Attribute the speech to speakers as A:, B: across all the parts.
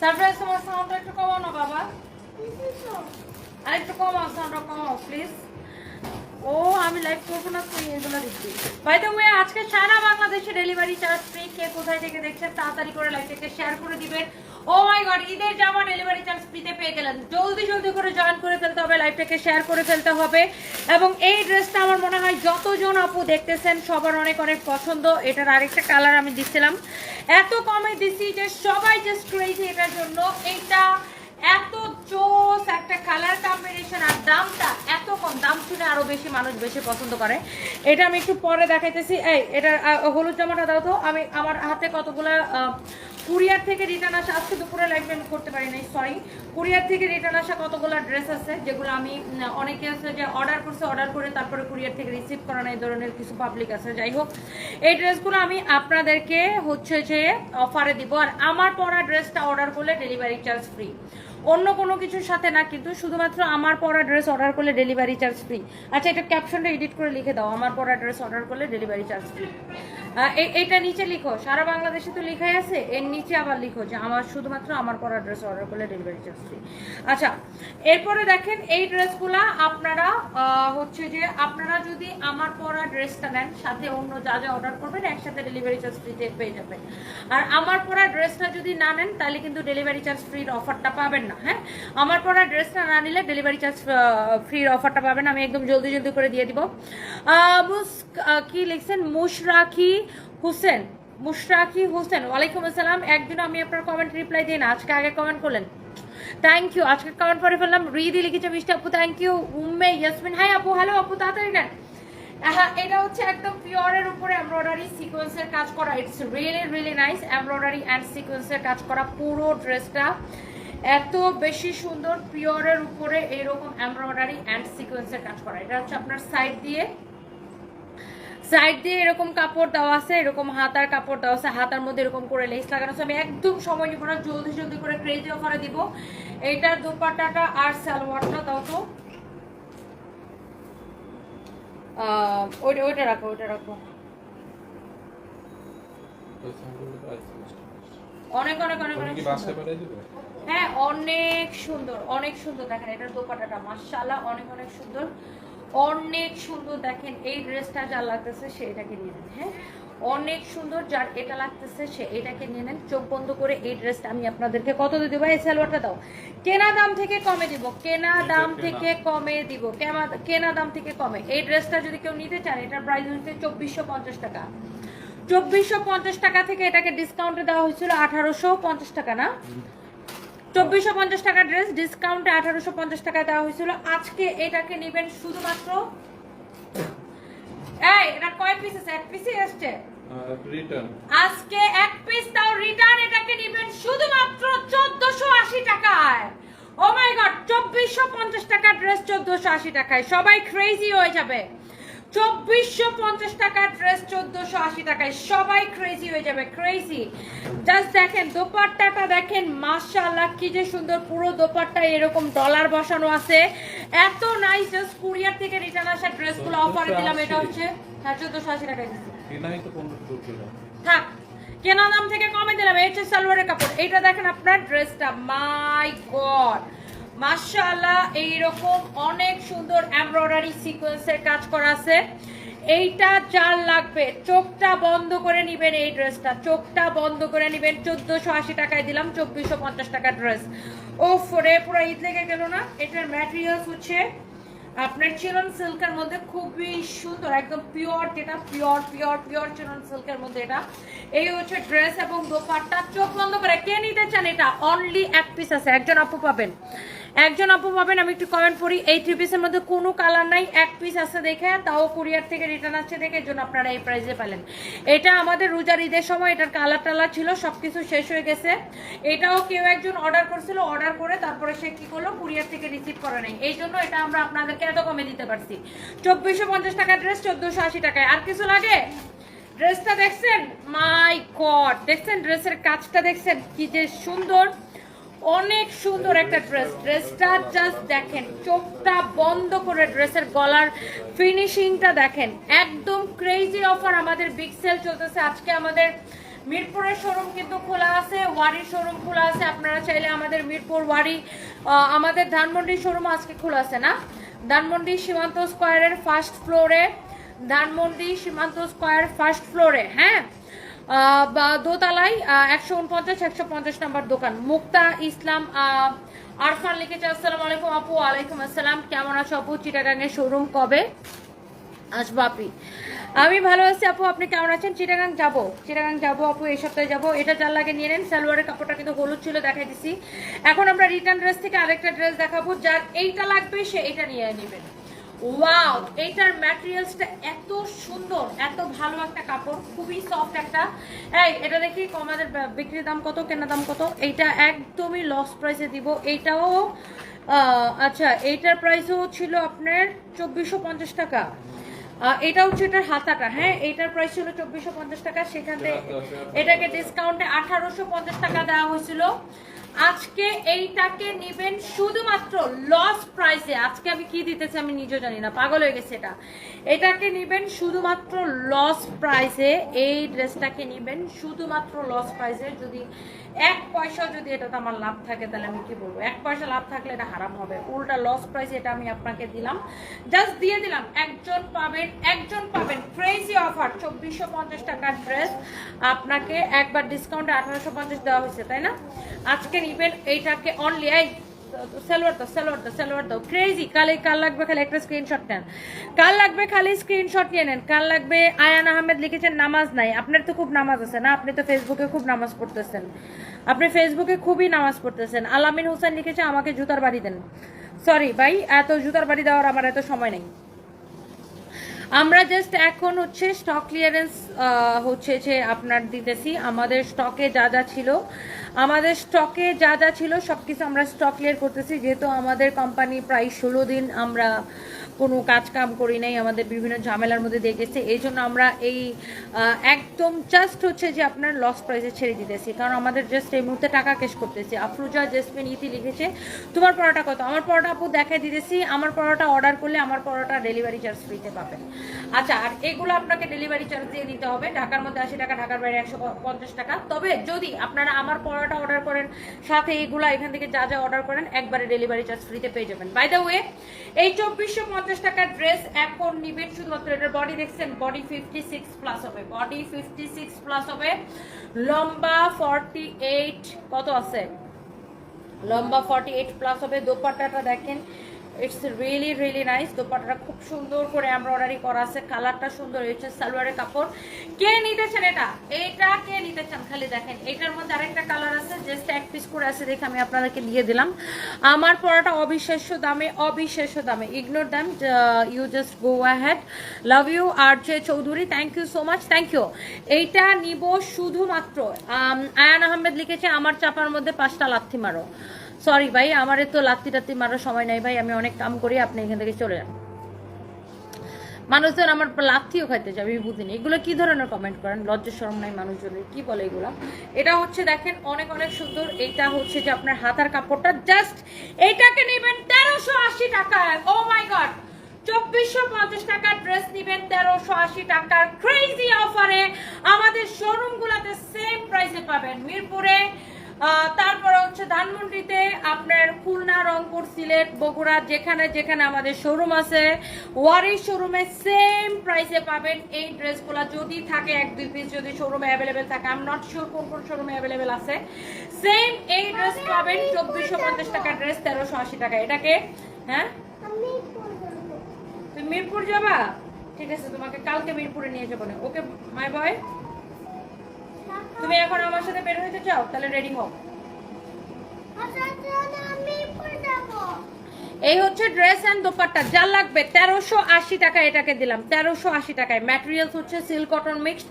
A: Surprise তোমার সাউন্ডটা একটু কমাও না, বাবা। আর একটু কমাও সাউন্ডটা কমাও প্লিজ ও, আমি লাইভ করব না তুই এগুলো দিচ্ছি বাই দ্য আজকে সারা বাংলাদেশে ডেলিভারি চার্জ ফ্রি কে কোথায় থেকে দেখছেন, তাড়াতাড়ি করে লাইভটাকে শেয়ার করে দিবেন। ও মাই গড ঈদের জামা ডেলিভারি চার্জ ফ্রিতে পেয়ে গেলেন। জলদি জলদি করে জয়েন করে ফেলতে হবে লাইভটাকে শেয়ার করে ফেলতে হবে। এবং এই ড্রেসটা আমার মনে হয় যতজন আপু দেখতেছেন, সবার অনেক অনেক পছন্দ। এটার আরেকটা কালার আমি দিচ্ছিলাম। এত কমে দিচ্ছি যে সবাই জাস্ট ক্রেজি এটার জন্য। এইটা এত জোস একটা কালার কম্বিনেশন আর দামটা এত কম। দাম শুনে আরও বেশি মানুষ বেশি পছন্দ করে। এটা আমি একটু পরে দেখাইতেছি। এই এটা হলুদ জামাটা দাও তো। আমি আমার হাতে কতগুলা কুরিয়ার থেকে রিটার্ন আসা, আজকে দুপুরে লাইভে আমি করতে পারি নাই সরি কুরিয়ার থেকে রিটার্ন আসা কতগুলো ড্রেস আছে, যেগুলো আমি অনেকে আছে যে অর্ডার করছে অর্ডার করে তারপরে কুরিয়ার থেকে রিসিভ করা নাই ধরনের কিছু পাবলিক আছে। যাই হোক, এই ড্রেসগুলো আমি আপনাদেরকে হচ্ছে যে অফারে দিব, আর আমার পরা ড্রেসটা অর্ডার করলে ডেলিভারি চার্জ ফ্রি অন্য কোনো কিছুর সাথে না, কিন্তু শুধুমাত্র আমার পরা ড্রেস অর্ডার করলে ডেলিভারি চার্জ ফ্রি আচ্ছা এটা ক্যাপশনটা এডিট করে লিখে দাও, আমার পরা ড্রেস অর্ডার করলে ডেলিভারি চার্জ ফ্রি এটা নিচে লিখো। সারা বাংলাদেশে তো লেখাই আছে। এর নিচে আবার লিখো যে আমার শুধুমাত্র আমার পরা ড্রেস অর্ডার করলে ডেলিভারি চার্জ ফ্রি আচ্ছা এরপরে দেখেন এই ড্রেসগুলা আপনারা হচ্ছে যে আপনারা যদি আমার পরা ড্রেসটা নেন, সাথে অন্য যা যা অর্ডার করবেন, একসাথে ডেলিভারি চার্জ ফ্রিতে পেয়ে যাবেন। আর আমার পরা ড্রেসটা যদি না নেন, তাহলে কিন্তু ডেলিভারি চার্জ ফ্রির অফারটা পাবেন না হ্যাঁ? আমার পরা ড্রেসটা না নিলে ডেলিভারি চার্জ ফ্রির অফারটা পাবেন আমি একদম জলদি জলদি করে দিয়ে দিব। কি লিখছেন? মুশরাকি হোসেন মুশরাকি হোসেন, ওয়ালাইকুম আসসালাম। একদিন আমি আপনার কমেন্ট রিপ্লাই দিই না, আজকে আগে কমেন্ট করলেন। থ্যাংক ইউ আজকে কমেন্ট করে ফেললাম, রিদি লিখেছে মিষ্টি আপু thank you Umme Yasmin. Hi আপু হ্যালো আপু, তাড়াতাড়ি নেন। হ্যাঁ এটা হচ্ছে একদম পিওরের উপরে এমব্রয়ডারি সিকোয়েন্সের কাজ করা। It's really really nice embroidery and সিকোয়েন্সের কাজ করা পুরো ড্রেসটা। এত বেশি সুন্দর পিওরের উপরে এরকম এমব্রয়ডারি অ্যান্ড সিকোয়েন্সের কাজ করা। এটা হচ্ছে আপনার সাইড দিয়ে সাইড দিয়ে এরকম কাপড় দেওয়া আছে এরকম হাতার কাপড় দেওয়া আছে হাতার মধ্যে এরকম করে লেস লাগানো আছে। আমি একদম সময় নিব না জলদি জলদি করে ক্রেজি অফারে দিব। এইটার দোপাট্টাটা আর সালোয়ারটা দাও তো। ওইটা ওইটা রাখো ওইটা রাখো। অনেক অনেক অনেক হ্যাঁ অনেক সুন্দর অনেক সুন্দর। দেখেন এটার দোপাটাটা মাশাআল্লাহ অনেক অনেক সুন্দর। অনেক সুন্দর দেখেন এই ড্রেসটা যা লাগতেছে সে এটাকে নিয়ে নেন হ্যাঁ? অনেক সুন্দর যার এটা লাগতেছে সে এটাকে নিয়ে নেন। চোখ বন্ধ করে এই ড্রেসটা আমি আপনাদেরকে কত দিয়ে দেবো? এই সালোয়ারটা দাও। কেনা দাম থেকে কমে দিব কেনা দাম থেকে কমে দিব কেনা দাম থেকে কমে। এই ড্রেসটা যদি কেউ নিতে চান এটার প্রাইস হচ্ছে চব্বিশশো পঞ্চাশ টাকা। চব্বিশশো পঞ্চাশ টাকা থেকে এটাকে ডিসকাউন্টে দেওয়া হয়েছিল আঠারোশো পঞ্চাশ টাকা না? চব্বিশশো পঞ্চাশ টাকা ড্রেস ডিসকাউন্টে আঠারোশো পঞ্চাশ টাকা দেওয়া হয়েছিল। আজকে এটাকে নেবেন শুধুমাত্র এই এটা কয় পিস আছে? এক পিসই আসছে? আজকে এক পিস তাও রিটার্ন এটাকে নেবেন শুধুমাত্র চোদ্দশো আশি টাকায়। ও মাই গড চব্বিশশো পঞ্চাশ টাকা ড্রেস চোদ্দশো আশি টাকায়। সবাই ক্রেজি হয়ে যাবে। চব্বিশশো পঞ্চাশ টাকা ড্রেস চোদ্দশো আশি টাকায়। সবাই ক্রেজি হয়ে যাবে ক্রেজি জাস্ট দেখেন দোপাট্টাটা দেখেন কি যে সুন্দর পুরো দোপাট্টা এরকম ডলার বসানো আছে। এত নাইস জাস্ট কুরিয়ার থেকে রিটার্ন আসা ড্রেসগুলো অফারে দিলাম এটা হচ্ছে হ্যাঁ চোদ্দশো আশি টাকায় থাক কেনা দাম থেকে কমে দিলাম হচ্ছে সালোয়ারের কাপড়। এইটা দেখেন আপনার ড্রেসটা মাই গড মাশাআল্লাহ, এইরকম অনেক সুন্দর এমব্রয়ডারি সিকোয়েন্সের কাজ করা আছে। এইটা যার লাগবে, চোখটা বন্ধ করে নিবেন এই ড্রেসটা। চোখটা বন্ধ করে নিবেন, চোদ্দশো আশি টাকায় দিলাম, চব্বিশশো পঞ্চাশ টাকার ড্রেস। ও ফোরে পুরো ঈদ লেগে গেল না? এটার ম্যাটেরিয়ালস হচ্ছে, আপনার চিরন সিল্কের মধ্যে খুবই সুন্দর, একদম পিওর যেটা পিওর পিওর পিওর চিরন সিল্কের মধ্যে এটা। এই হচ্ছে ড্রেস এবং দোপাট্টা। চোখ বন্ধ করে কে নিতে চান এটা? অনলি এক পিস আছে, একজন আপু পাবেন। একজন আপু পাবেন আমি একটু কমেন্ট করি এই থ্রি পিসের মধ্যে কোনো কালার নাই, এক পিস আছে দেখে, তাও কুরিয়ার থেকে রিটার্ন আসছে দেখে এর জন্য আপনারা এই প্রাইসে পেলেন। এটা আমাদের রোজার ঈদের সময়, এটার কালার টালার ছিল সব কিছু শেষ হয়ে গেছে। এটাও কেউ একজন অর্ডার করছিল অর্ডার করে তারপরে সে কী করল কুরিয়ার থেকে রিসিভ করে নাই। এই জন্য এটা আমরা আপনাদেরকে এত কমে দিতে পারছি। চব্বিশশো পঞ্চাশ টাকা ড্রেস চোদ্দশো আশি টাকায়। আর কিছু লাগে? ড্রেসটা দেখছেন? মাই গড দেখছেন ড্রেসের কাজটা দেখছেন? কি যে সুন্দর! অনেক সুন্দর একটা ড্রেস ড্রেসটা জাস্ট দেখেন, চোখটা বন্ধ করে ড্রেসের গলার ফিনিশিংটা দেখেন। একদম ক্রেজি অফার আমাদের বিগ সেল চলতেছে। আজকে আমাদের মিরপুরের শোরুম কিন্তু খোলা আছে, ওয়ারির শোরুম খোলা আছে। আপনারা চাইলে আমাদের মিরপুর ওয়ারি আমাদের ধানমন্ডির শোরুম আজকে খোলা আছে না? ধানমন্ডি সীমান্ত স্কোয়ারের ফার্স্ট ফ্লোরে ধানমন্ডি সীমান্ত স্কোয়ার ফার্স্ট ফ্লোরে হ্যাঁ? দোতলায় একশো উনপঞ্চাশ, একশো পঞ্চাশ নাম্বার দোকান। মুক্তা ইসলাম আরফান লিখেছে, আসসালামু আলাইকুম আপু, ওয়ালাইকুম আসসালাম। কেমন আছো আপু? চিটাগাংয়ের শোরুম কবে? আসব আপনি আমি ভালো আছি আপু, আপনি কেমন আছেন? চিটাগাং যাব। চিটাগাং যাব আপু, এই সপ্তাহে যাব। এটা যার লাগে নিয়ে নেন। সালোয়ারের কাপড়টা কিন্তু হলুদ ছিল, দেখাই দিছি। এখন আমরা রিটার্ন ড্রেস থেকে আরেকটা ড্রেস দেখাবো, যার এইটা লাগবে সে এটা নিয়ে নেবেন। ওয়াও এইটার ম্যাটেরিয়ালসটা এত সুন্দর এত ভালো একটা কাপড় খুবই সফট একটা। এই এটা দেখি আমাদের বিক্রির দাম কত কেনা দাম কত? এইটা একদমই লস প্রাইসে দিব। এইটাও আচ্ছা এইটার প্রাইসও ছিল আপনার চব্বিশশো পঞ্চাশ টাকা। এটা হচ্ছে এটার হাতাটা হ্যাঁ? এইটার প্রাইস ছিল চব্বিশশো পঞ্চাশ টাকা। সেখান থেকে এটাকে ডিসকাউন্টে আঠারোশো পঞ্চাশ টাকা দেওয়া হয়েছিল। আজকে এইটাকে নিবেন শুধুমাত্র লস প্রাইসে আজকে আমি কি দিতেছি আমি নিজেও জানি না, পাগল হয়ে গেছে এটা। এটাকে নিবেন শুধুমাত্র লস প্রাইসে এই ড্রেসটাকে নিবেন শুধুমাত্র লস প্রাইসে যদি এক পয়সা যদি এটাতে আমার লাভ থাকে, তাহলে আমি কি বলব? এক পয়সা লাভ থাকলে এটা হারাম হবে। উল্টা লস প্রাইস এটা আমি আপনাকে দিলাম। জাস্ট দিয়ে দিলাম। একজন পাবেন একজন পাবেন চব্বিশশো পঞ্চাশ টাকার ড্রেস আপনাকে একবার ডিসকাউন্টে আঠারোশো পঞ্চাশ দেওয়া হয়েছে, তাই না? আজকে নিবেন এইটাকে অনলি এই, সালোয়ার দাও সালোয়ার দাও সালোয়ার দাও। ক্রেজি কালে কাল লাগবে খালি একটা স্ক্রিনশট নেন। কাল লাগবে খালি স্ক্রিনশট নিয়ে নেন। কাল লাগবে আয়ান আহমেদ লিখেছেন, নামাজ নাই। আপনার তো খুব নামাজ আছে না? আপনি তো ফেসবুকে খুব নামাজ পড়তেছেন। আপনি ফেসবুকে খুবই নামাজ পড়তেছেন। আলামিন হোসেন লিখেছে, আমাকে জুতার বাড়ি দেন। সরি ভাই, এত জুতার বাড়ি দেওয়ার আমার এত সময় নেই। আমরা জাস্ট এখন হচ্ছে স্টক ক্লিয়ারেন্স হচ্ছে যে আপনার দিতেছি। আমাদের স্টকে যা যা ছিল, আমাদের স্টকে যা যা ছিল সব কিছু আমরা স্টক ক্লিয়ার করতেছি। যেহেতু আমাদের কোম্পানি প্রায় ষোলো দিন আমরা কোনো কাজ কাম করি নাই, আমাদের বিভিন্ন ঝামেলার মধ্যে দেখেছে এই জন্য আমরা এই একদম জাস্ট হচ্ছে যে আপনার লস প্রাইসে ছেড়ে দিতেছি। কারণ আমাদের জাস্ট এই মুহূর্তে টাকা ক্যাশ করতেছি। আফরুজা, জেসমিন, ইতি লিখেছে, তোমার পড়াটা কত? আমার পড়াটা আপু দেখাই দিতেছি। আমার পড়াটা অর্ডার করলে আমার পড়াটা ডেলিভারি চার্জ ফ্রিতে পাবেন। আচ্ছা আর এগুলো আপনাকে ডেলিভারি চার্জ দিয়ে দিতে হবে। ঢাকার মধ্যে আশি টাকা, ঢাকার বাইরে একশো পঞ্চাশ টাকা। তবে যদি আপনারা আমার পড়াটা অর্ডার করেন, সাথে এগুলো এখান থেকে যা যা অর্ডার করেন, একবারে ডেলিভারি চার্জ ফ্রিতে পেয়ে যাবেন। বাই দ্য ওয়ে এই চব্বিশশো পঞ্চাশ টাকার ড্রেস এখন নিবেন শুধুমাত্র এটার বডি দেখছেন বডি ফিফটি সিক্স প্লাস হবে। বডি ফিফটি সিক্স প্লাস হবে। লম্বা ফর্টি এইট কত আছে? লম্বা ফর্টি এইট প্লাস হবে। দোপাট্টাটা দেখেন। ইটস রিয়েলি রিয়েলি নাইস দোপাট্টাটা খুব সুন্দর করে এমব্রয়ডারি করা আছে। কালারটা সুন্দর হয়েছে সালোয়ারের কাপড়। কে নিতেছেন এটা? এটা কে নিতে চান খালি দেখেন এটার মধ্যে আরেকটা কালার আছে জাস্ট এক পিস করে আছে দেখে আমি আপনাদেরকে দিয়ে দিলাম। আমার পড়াটা অবিশ্বাস্য দামে অবিশ্বাস্য দামে। Ignore them you just go ahead love you R J Chowdhury thank you so much thank you এইটা নিব শুধুমাত্র আয়ান আহমেদ লিখেছে, আমার চাপার মধ্যে পাঁচটা লাথি মারো। সরি ভাই, আমার তো লাত্তি টাত্তি মারার সময় নাই ভাই, আমি অনেক কাম করি, আপনি এখান থেকে চলে যান। মানুষজন আমার লাথিও খাইতে যাবে আমি বুঝিনি। এগুলো কি ধরনের কমেন্ট করেন? লজ্জা, শরম নাই মানুষজনের, কি বলে এগুলো? এটা হচ্ছে দেখেন, অনেক অনেক সুন্দর। এটা হচ্ছে যে আপনার হাতার কাপড়টা জাস্ট এটাকে নেবেন তেরোশো আশি টাকায় ও মাই গড চব্বিশশো পঞ্চাশ টাকার ড্রেস নিবেন তেরোশো আশি টাকার ক্রেজি অফারে আমাদের শোরুম গুলাতে সেম প্রাইসে পাবেন। মিরপুরে তারপরে হচ্ছে ধানমন্ডিতে আপনার খুলনা রংপুর সিলেট বগুড়া যেখানে যেখানে আমাদের শোরুম আছে ওয়ারি শোরুমে সেম প্রাইসে পাবেন এই ড্রেসগুলো যদি থাকে এক দুই পিস যদি শোরুমে অ্যাভেলেবেল থাকে আই এম নট শিওর কোন কোন শোরুমে অ্যাভেলেবেল আছে। সেম এই ড্রেস পাবেন চব্বিশশো পঞ্চাশ টাকার ড্রেস তেরোশো আশি টাকা। এটাকে হ্যাঁ? তুমি মিরপুর যাবা? ঠিক আছে তোমাকে কালকে মিরপুরে নিয়ে যাব না। ওকে মাই বয় তুমি এখন আমার সাথে বের হইতে চাও তাহলে রেডি হও। এই হচ্ছে ড্রেস এন্ড দোপাট্টা যা লাগবে তেরোশো আশি টাকা এটাকে দিলাম তেরোশো আশি টাকায়। ম্যাটেরিয়ালস হচ্ছে সিল্ক কটন মিক্সড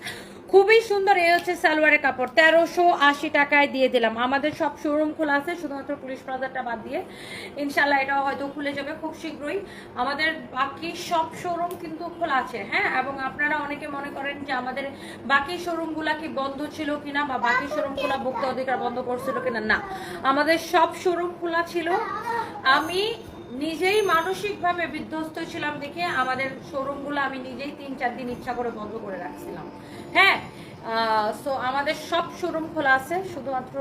A: খুবই সুন্দর এই হচ্ছে সালোয়ারের কাপড়। তেরোশো আশি টাকায় দিয়ে দিলাম। আমাদের সব শোরুম খোলা আছে, শুধুমাত্র পুলিশ প্লাজারটা বাদ দিয়ে। ইনশাল্লাহ এটাও হয়তো খুলে যাবে খুব শীঘ্রই। আমাদের বাকি সব শোরুম কিন্তু খোলা আছে হ্যাঁ? এবং আপনারা অনেকে মনে করেন যে আমাদের বাকি শোরুমগুলা কি বন্ধ ছিল কিনা বা বাকি শোরুমগুলা ভোক্তা অধিকার বন্ধ করছিল কিনা, না। আমাদের সব শোরুম খোলা ছিল। আমি নিজেই মানসিকভাবে বিধ্বস্ত ছিলাম দেখে আমাদের শোরুমগুলো আমি নিজেই তিন চার দিন ইচ্ছা করে বন্ধ করে রাখছিলাম। হ্যাঁ সো আমাদের সব শোরুম খোলা আছে, শুধুমাত্র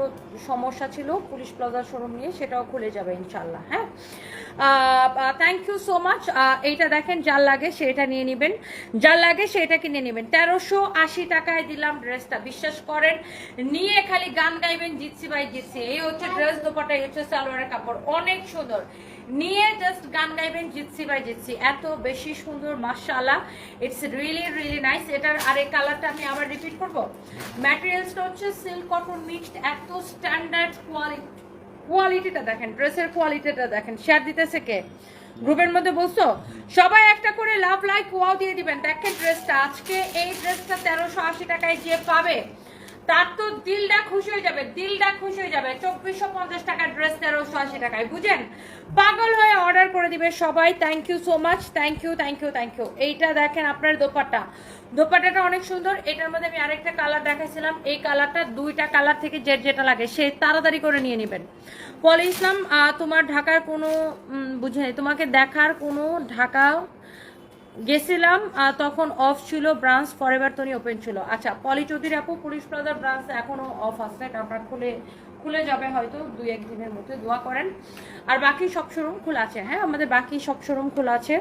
A: সমস্যা ছিল পুলিশ প্লাজার শোরুম নিয়ে, সেটাও খুলে যাবে ইনশাল্লাহ হ্যাঁ। থ্যাংক ইউ সো মাচ এইটা দেখেন, যার লাগে সেটা নিয়ে নেবেন। যার লাগে সেটা কিনে নেবেন। তেরোশো আশি টাকায় দিলাম ড্রেসটা বিশ্বাস করেন, নিয়ে খালি গান গাইবেন জিতসি বাই জিতসি এই হচ্ছে ড্রেস দোপাটা এই হচ্ছে সালোয়ারের কাপড়, অনেক সুন্দর। নিয়ে জাস্ট গান গাইবেন জিতসি বাই জিতসি এত বেশি সুন্দর, মাশাআল্লাহ। ইটস রিয়েলি রিয়েলি নাইস এটার আর এই কালারটা আমি আবার রিপিট করব। ম্যাটেরিয়ালসটা হচ্ছে সিল্ক কটন মিক্সড এত স্ট্যান্ডার্ড কোয়ালিটি কোয়ালিটিটা দেখেন ড্রেসের কোয়ালিটিটা দেখেন। শেয়ার দিতেছে কে? গ্রুপের মধ্যে বলছো? সবাই একটা করে লাভ লাইক ওয়াও দিয়ে দিবেন। দেখেন ড্রেসটা আজকে এই ড্রেসটা তেরোশো আশি টাকায় যে পাবে। তার তো দিলটা খুশি হয়ে যাবে, দিলটা খুশি হয়ে যাবে। চব্বিশশো পঞ্চাশ টাকার ড্রেস তেরোশো আশি টাকায়। বুঝেন? পাগল হয়ে অর্ডার করে দিবে সবাই। Thank you so much thank you thank you thank you এইটা দেখেন আপনার দোপাট্টা। দোপাট্টাটা অনেক সুন্দর। এটার মধ্যে আমি আরেকটা কালার দেখাইছিলাম। এই কালারটা দুইটা কালার থেকে যে যেটা লাগে, সে তাড়াতাড়ি করে নিয়ে নেবেন। পলি ইসলাম তোমার ঢাকার কোনো বুঝে তোমাকে দেখার কোনো ঢাকা গেছিলাম তখন অফ ছিল ব্রাঞ্চ ফরএভার তনি ওপেন ছিল। আচ্ছা পলি চৌধুরী আপু, পুলিশ প্লাজার ব্রাঞ্চ এখনও অফ আছে আপনার খুলে খুলে যাবে হয়তো দুই, এক দিনের মধ্যে, দোয়া করেন। আর বাকি সব শোরুম খোলা আছে হ্যাঁ আমাদের বাকি সব শোরুম খোলা আছে।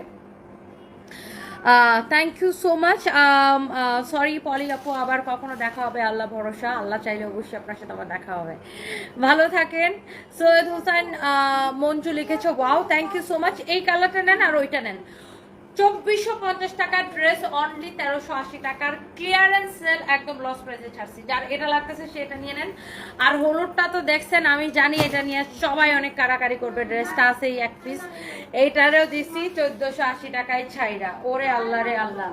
A: Thank you so much sorry Poli আপু, আবার কখনো দেখা হবে, আল্লাহ ভরসা, আল্লাহ চাইলে অবশ্যই আপনার সাথে আবার দেখা হবে। ভালো থাকেন। সৈয়দ হোসেন মঞ্জু লিখেছো wow thank you so much এই কালারটা নেন আর ওইটা নেন। চব্বিশশো পঞ্চাশ টাকার ড্রেস অনলি তেরোশো আশি টাকার ক্লিয়ারেন্স সেল একদম লস ছাড়ছি। যার এটা লাগতেছে সেটা নিয়ে নেন। আর হলুদটা তো দেখছেন, আমি জানি এটা নিয়ে সবাই অনেক কারাকারি করবে ড্রেসটা আছে এক পিস এইটারও দিছি চোদ্দশো আশি টাকায় ছাইরা। ওরে আল্লাহ রে আল্লাহ।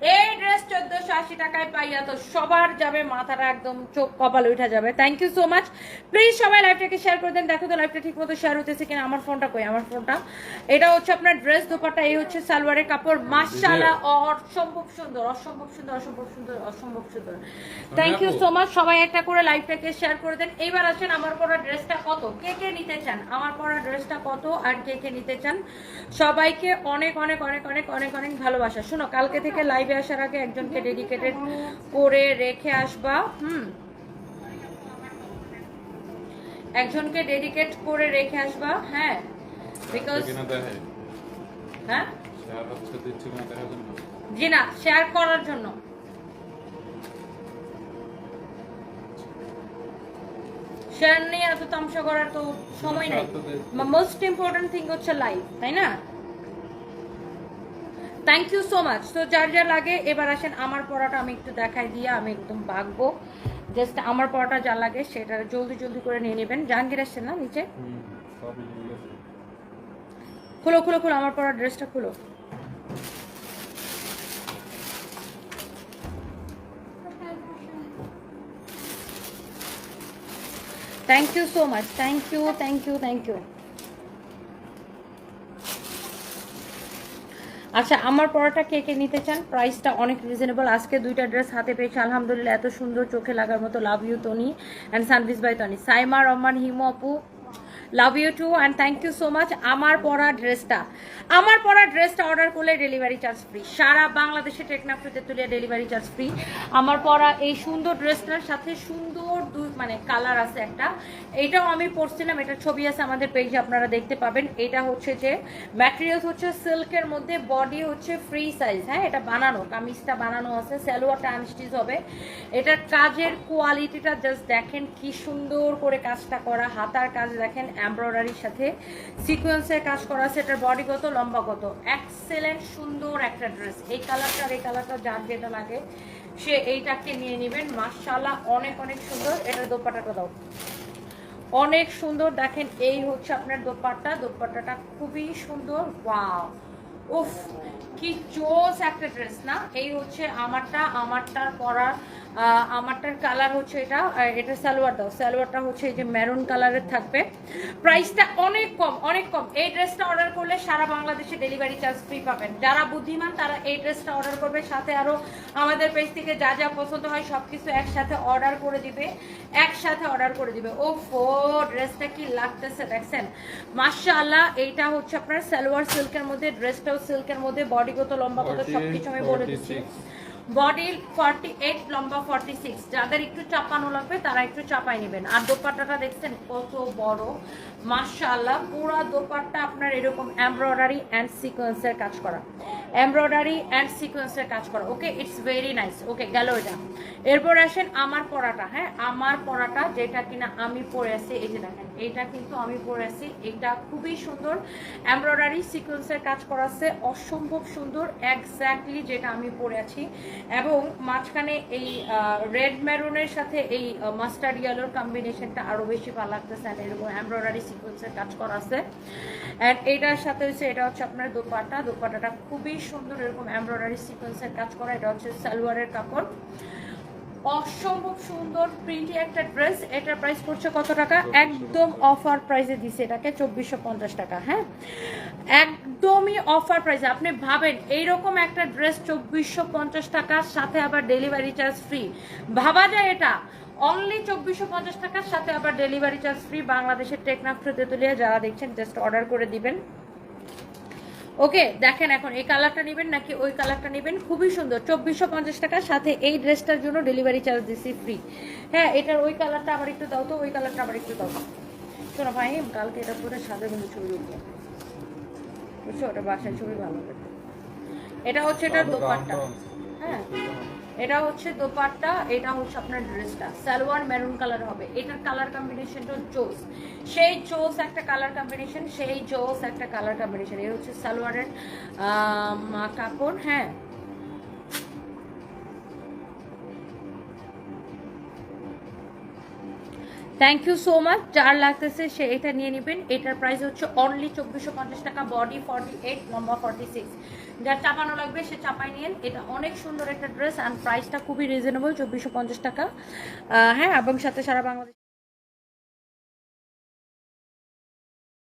A: এই ড্রেস চোদ্দশো আশি টাকায় পাইয়া তো সবার যাবে মাথাটা একদম চোখ কপাল উঠে যাবে। Thank you so much please সবাই লাইভটাকে শেয়ার করে দেন। দেখো তো লাইভটা ঠিক মতো শেয়ার হতেছে কিনা। আমার ফোনটা কই? আমার ফোনটা এটা হচ্ছে আপনার ড্রেস দোপাটা এই হচ্ছে সালোয়ারের কাপড়। মাশাআল্লাহ অসম্ভব সুন্দর অসম্ভব সুন্দর অসম্ভব সুন্দর অসম্ভব সুন্দর। থ্যাংক ইউ সো মাচ সবাই একটা করে লাইভটাকে শেয়ার করে দেন। এইবার আসেন আমার পরা ড্রেসটা কত? কে কে নিতে চান? আমার পরা ড্রেসটা কত আর কে কে নিতে চান? সবাইকে অনেক অনেক অনেক অনেক অনেক অনেক ভালোবাসা। শোনো কালকে থেকে লাইভে আসার আগে একজনকে ডেডিকেটেড করে রেখে আসবা হুম? একজনকে ডেডিকেট করে রেখে আসবা হ্যাঁ? বিকজ হ্যাঁ? জি না শেয়ার করার জন্য। শেয়ার নিয়ে এত তামসা করার তো সময় নাই। মোস্ট ইম্পর্টেন্ট থিং হচ্ছে লাইভ তাই না? থ্যাংক ইউ সো মাচ তো যার যা লাগে, এবার আসেন, আমার পড়াটা আমি একটু দেখাই দিয়ে আমি একদম বাগবো জাস্ট আমার পড়াটা যা লাগে, সেটা জলদি জলদি করে নিয়ে নেবেন। জাহাঙ্গীর আসছেন না নিচে? খুলো খুলো খুলো, আমার পড়ার ড্রেসটা খুলো। Thank you so much thank you thank you thank you আচ্ছা আমার পরোটা কে কে নিতে চান? প্রাইসটা অনেক রিজনেবল আজকে দুইটা ড্রেস হাতে পেয়েছি। আলহামদুলিল্লাহ, এত সুন্দর চোখে লাগার মতো love you Toni and Sanvis bye Toni Saima, Rahman, Himu, আপু love you too and thank you so much আমার পরা ড্রেসটা আমার পরা ড্রেসটা অর্ডার করলে ডেলিভারি চার্জ ফ্রি সারা বাংলাদেশে টেকনাফ্রিতে তুলিয়া ডেলিভারি চার্জ ফ্রি আমার পরা এই সুন্দর ড্রেসটার সাথে সুন্দর দুই মানে কালার আছে একটা। এটাও আমি পরছিলাম, এটা ছবি আছে আমাদের পেজে আপনারা দেখতে পাবেন। এটা হচ্ছে যে ম্যাটেরিয়ালস হচ্ছে সিল্কের মধ্যে বডি হচ্ছে ফ্রি সাইজ হ্যাঁ এটা বানানো, কামিজটা বানানো আছে স্যালোয়ারটা আনস্টিচ হবে। এটার কাজের কোয়ালিটিটা জাস্ট দেখেন কি সুন্দর করে কাজটা করা, হাতার কাজ দেখেন। এমব্রয়ডারির সাথে সিকোয়েন্সের কাজ করা আছে। এটার বডি কত? লম্বা কত? এক্সেলেন্ট সুন্দর একটা ড্রেস এই কালারটা এই কালারটা যার যেটা লাগে, সে এইটাকে নিয়ে নেবেন। মার্শাল্লাহ অনেক অনেক সুন্দর। এটার দোপাটাটা দাও। অনেক সুন্দর। দেখেন, এই হচ্ছে আপনার দোপাট্টা। দোপাট্টাটা খুবই সুন্দর। ওয়াও! উফ! কি জোস একটা ড্রেস, না? এই হচ্ছে আমারটা আমারটার পরার আমারটার কালার হচ্ছে এটা এটা সালোয়ার দাও সালোয়ারটা হচ্ছে এই যে মেরুন কালারের থাকবে। প্রাইসটা অনেক কম অনেক কম। এই ড্রেসটা অর্ডার করলে সারা বাংলাদেশে ডেলিভারি চার্জ ফ্রি পাবেন। যারা বুদ্ধিমান, তারা এই ড্রেসটা অর্ডার করবে। সাথে আরও আমাদের পেজ থেকে যা যা পছন্দ হয় সব কিছু একসাথে অর্ডার করে দিবে, একসাথে অর্ডার করে দিবে। ও ফো ড্রেসটা কি লাগতেছে, দেখছেন? মাশাআল্লাহ, এইটা হচ্ছে আপনার সালোয়ার সিল্কের মধ্যে, ড্রেসটাও সিল্কের মধ্যে বডি কত লম্বা কত সবকিছু আমি বলে দিচ্ছি।
B: 46
A: বডি ফর্টি এইট লম্বা ফর্টি সিক্স যাদের একটু চাপানো লাগবে, তারা একটু চাপাই নেবেন। আর দোপাট্টাটা দেখছেন, কত বড়। মাশাআল্লাহ, পুরা দোপাট্টা আপনার এরকম এমব্রয়ডারি অ্যান্ড সিকোয়েন্সের কাজ করা। এমব্রয়ডারি অ্যান্ড সিকোয়েন্সের কাজ করা। Okay it's very nice okay গেল এটা। এরপর আসেন আমার পরাটা। হ্যাঁ আমার পরাটা যেটা কিনা আমি পরে আছি, এই যে দেখেন এটা কিন্তু আমি পরে আছি। এটা খুবই সুন্দর। এমব্রয়ডারি সিকোয়েন্সের কাজ করা আছে। অসম্ভব সুন্দর। এক্স্যাক্টলি যেটা আমি পরে আছি। এবং মাঝখানে এই রেড ম্যারুনের সাথে এই মাস্টার্ড ইয়েলোর কম্বিনেশনটা আরও বেশি ভালো লাগতেছে অ্যান্ড এরকম এমব্রয়ডারি সিকোয়েন্সের কাজ করা আছে। অ্যান্ড এটার সাথে হচ্ছে, এটা হচ্ছে আপনার দোপাটা দোপাটাটা খুবই সুন্দর এরকম এমব্রয়ডারি সিকোয়েন্সের কাজ করা। এটা হচ্ছে সালোয়ারের কাপড়। অসম্ভব সুন্দর প্রিন্টি একটা ড্রেস এটার প্রাইস পড়ছে কত টাকা? একদম অফার প্রাইসে দিছে এটাকে চব্বিশশো পঞ্চাশ টাকা হ্যাঁ? একদমই অফার প্রাইসে আপনি ভাবেন এইরকম একটা ড্রেস চব্বিশশো পঞ্চাশ টাকার সাথে আবার ডেলিভারি চার্জ ফ্রি ভাবা যায় এটা। অনলি চব্বিশশো পঞ্চাশ টাকার সাথে আবার ডেলিভারি চার্জ ফ্রি বাংলাদেশের টেকনাফ তেতুলিয়া যারা দেখছেন জাস্ট অর্ডার করে দিবেন। ওকে দেখেন এখন এই কালারটা নেবেন নাকি ওই কালারটা নেবেন? খুবই সুন্দর চব্বিশশো পঞ্চাশ টাকার সাথে এই ড্রেসটার জন্য ডেলিভারি চার্জ দিছি ফ্রি হ্যাঁ এটার ওই কালারটা আবার একটু দাও তো ওই কালারটা আবার একটু দাও। শোনো ভাই কালকে এটা পরে সাদা কিন্তু ছবি উঠবে বুঝছ? ওটা বাসায় ছবি ভালো এটা হচ্ছে এটার দোকানটা হ্যাঁ। এটা হচ্ছে দোপাট্টা, এটা হচ্ছে আপনার ড্রেসটা সালোয়ার মেরুন কালার হবে। এটার কালার কম্বিনেশনটা জোস সেই জোস একটা কালার কম্বিনেশন সেই জোস একটা কালার কম্বিনেশন এর হচ্ছে সালোয়ারের কাপড় হ্যাঁ। থ্যাংক ইউ সো মাচ যার লাগতেছে সে এটা নিয়ে নেবেন। এটার প্রাইস হচ্ছে অনলি চব্বিশশো পঞ্চাশ টাকা বডি ফর্টি এইট নম্বর ফর্টি সিক্স যার চাপানো লাগবে, সে চাপাই নিন এটা অনেক সুন্দর একটা ড্রেস অ্যান্ড প্রাইসটা খুবই রিজনেবল চব্বিশশো পঞ্চাশ টাকা। হ্যাঁ এবং সাথে সারা বাংলাদেশ